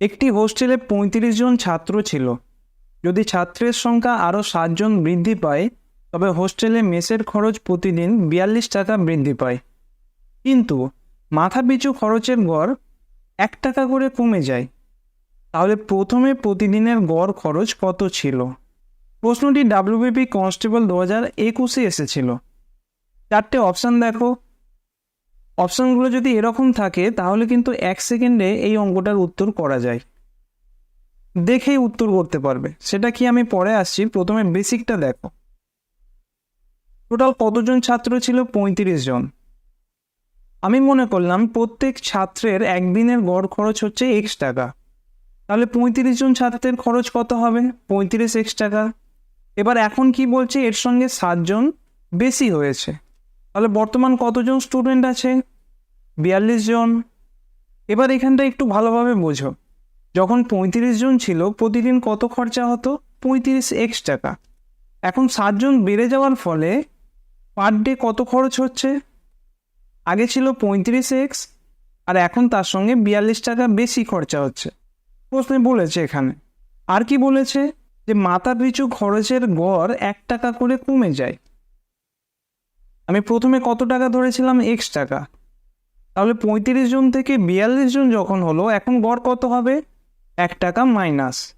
একটি হোস্টেলে পঁয়ত্রিশ জন ছাত্র ছিল। যদি ছাত্রের সংখ্যা আরও সাতজন বৃদ্ধি পায়, তবে হোস্টেলে মেসের খরচ প্রতিদিন বিয়াল্লিশ টাকা বৃদ্ধি পায়। কিন্তু মাথাপিছু খরচের গড় এক টাকা করে কমে যায়। তাহলে প্রথমে প্রতিদিনের গড় খরচ কত ছিল? প্রশ্নটি ডাব্লিউবিপি কনস্টেবল দু হাজার একুশে এসেছিল। চারটে অপশান দেখো। অপশানগুলো যদি এরকম থাকে, তাহলে কিন্তু এক সেকেন্ডে এই অঙ্কটার উত্তর করা যায়। দেখেই উত্তর করতে পারবে। সেটা কি আমি পরে আসছি? প্রথমে বেসিকটা দেখো। টোটাল কতজন ছাত্র ছিল? পঁয়ত্রিশ জন। আমি মনে করলাম প্রত্যেক ছাত্রের একদিনের গড় খরচ হচ্ছে এক্স টাকা। তাহলে পঁয়ত্রিশ জন ছাত্রের খরচ কত হবে? পঁয়ত্রিশ এক্স টাকা। এবার এখন কি বলছে? এর সঙ্গে সাতজন বেশি হয়েছে। তাহলে বর্তমান কতজন স্টুডেন্ট আছে? বিয়াল্লিশ জন। এবার এখানটা একটু ভালোভাবে বোঝো। যখন পঁয়ত্রিশ জন ছিল, প্রতিদিন কত খরচা হতো? পঁয়ত্রিশ এক্স টাকা। এখন সাতজন বেড়ে যাওয়ার ফলে পার ডে কত খরচ হচ্ছে? আগে ছিল পঁয়ত্রিশ এক্স আর এখন তার সঙ্গে বিয়াল্লিশ টাকা বেশি খরচা হচ্ছে। প্রশ্নে বলেছে এখানে। আর কি বলেছে? যে মাথা পিছু খরচের গড় এক টাকা করে কমে যায়। আমি প্রথমে কত টাকা ধরেছিলাম? এক্স টাকা। তাহলে পঁয়ত্রিশ জন থেকে বিয়াল্লিশ জন যখন হলো, এখন গড় কত হবে? এক টাকা মাইনাস।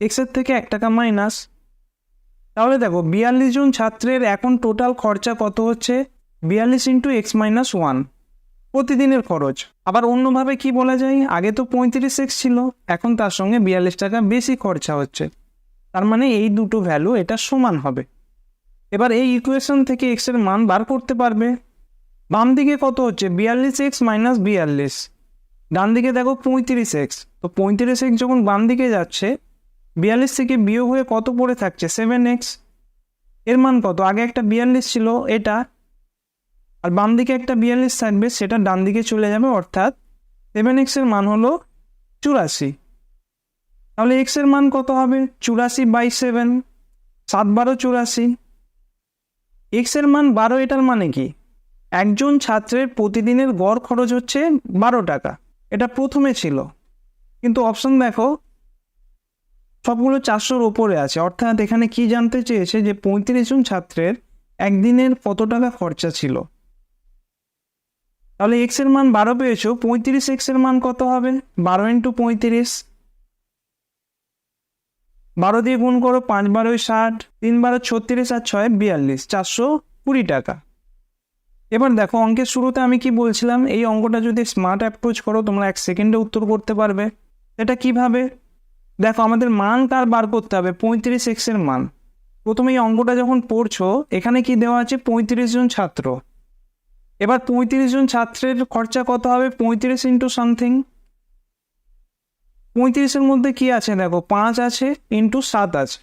এক্সের থেকে এক টাকা মাইনাস। তাহলে দেখো, বিয়াল্লিশ জন ছাত্রের এখন টোটাল খরচা কত হচ্ছে? বিয়াল্লিশ ইন্টু এক্স মাইনাস ওয়ান প্রতিদিনের খরচ। আবার অন্যভাবে কি বলা যায়? আগে তো পঁয়ত্রিশ এক্স ছিল, এখন তার সঙ্গে বিয়াল্লিশ টাকা বেশি খরচা হচ্ছে। তার মানে এই দুটো ভ্যালু এটা সমান হবে। এবার এই ইকুয়েশন থেকে এক্সের মান বার করতে পারবে। বাম দিকে কত হচ্ছে? বিয়াল্লিশ এক্স মাইনাস বিয়াল্লিশ। ডান দিকে দেখো পঁয়ত্রিশ এক্স। তো পঁয়ত্রিশ এক্স যখন বাম দিকে যাচ্ছে, বিয়াল্লিশ থেকে বিয়োগ হয়ে কত পড়ে থাকছে? Seven X. এর মান কত? আগে একটা বিয়াল্লিশ ছিল, এটা। আর বাম দিকে একটা বিয়াল্লিশ থাকবে, সেটা ডান দিকে চলে যাবে, অর্থাৎ সেভেন এক্সের মান হলো চুরাশি। তাহলে এক্সের মান কত হবে? চুরাশি বাই সেভেন সাত বারো চুরাশি। এক্সের মান বারো, এটার মানে কি? একজন ছাত্রের প্রতিদিনের গড় খরচ হচ্ছে বারো টাকা। এটা প্রথমে ছিল। কিন্তু অপশন দেখো, সবগুলো চারশোর ওপরে আছে। অর্থাৎ এখানে কি জানতে চেয়েছে যে পঁয়ত্রিশ জন ছাত্রের একদিনের কত টাকা খরচা ছিল? তাহলে এক্সের মান বারো পেয়েছ, পঁয়ত্রিশ এক্সের মান কত হবে? বারো ইন্টু পঁয়ত্রিশ। বারো দিয়ে গুণ করো পাঁচ বারোই ষাট, তিন বারো ছত্রিশ আর ছয় বিয়াল্লিশ, চারশো কুড়ি টাকা। এবার দেখো, অঙ্কের শুরুতে আমি কি বলছিলাম, এই অঙ্কটা যদি স্মার্ট অ্যাপ্রোচ করো, তোমরা এক সেকেন্ডে উত্তর করতে পারবে। এটা কীভাবে? দেখো, আমাদের মান কার বার করতে হবে? পঁয়ত্রিশ এক্সের মান। প্রথমে এই অঙ্কটা যখন পড়ছো, এখানে কি দেওয়া আছে? পঁয়ত্রিশ জন ছাত্র। এবার পঁয়ত্রিশ জন ছাত্রের খরচা কত হবে? পঁয়ত্রিশ ইন্টু সামথিং পঁয়ত্রিশের মধ্যে কি আছে? দেখো, পাঁচ আছে ইন্টু সাত আছে।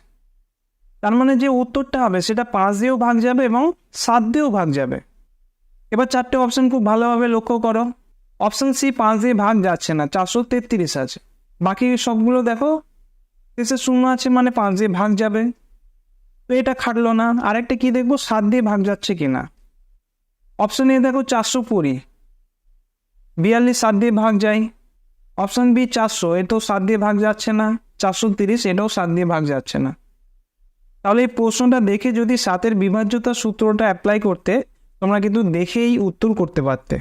তার মানে যে উত্তরটা হবে, সেটা পাঁচ দিয়েও ভাগ যাবে এবং সাত দিয়েও ভাগ যাবে। এবার চারটে অপশন খুব ভালোভাবে লক্ষ্য করো। অপশন সি পাঁচ দিয়ে ভাগ যাচ্ছে না, চারশো তেত্রিশ আছে। বাকি সবগুলো দেখো শেষে শূন্য আছে মানে পাঁচ দিয়ে ভাগ যাবে। তো এটা খাটলো না। আরেকটা কি দেখব? সাত দিয়ে ভাগ যাচ্ছে কি না অপশন এ দেখো, চারশো কুড়ি। বিয়াল্লিশ সাত দিয়ে ভাগ যায়। অপশন বি চারশো, এটাও সাত দিয়ে ভাগ যাচ্ছে না। চারশো তিরিশ, এটাও সাত দিয়ে ভাগ যাচ্ছে না। তাহলে এই প্রশ্নটা দেখে যদি সাতের বিভাজ্যতা সূত্রটা অ্যাপ্লাই করতে, তোমরা কিন্তু দেখেই উত্তর করতে পারতে।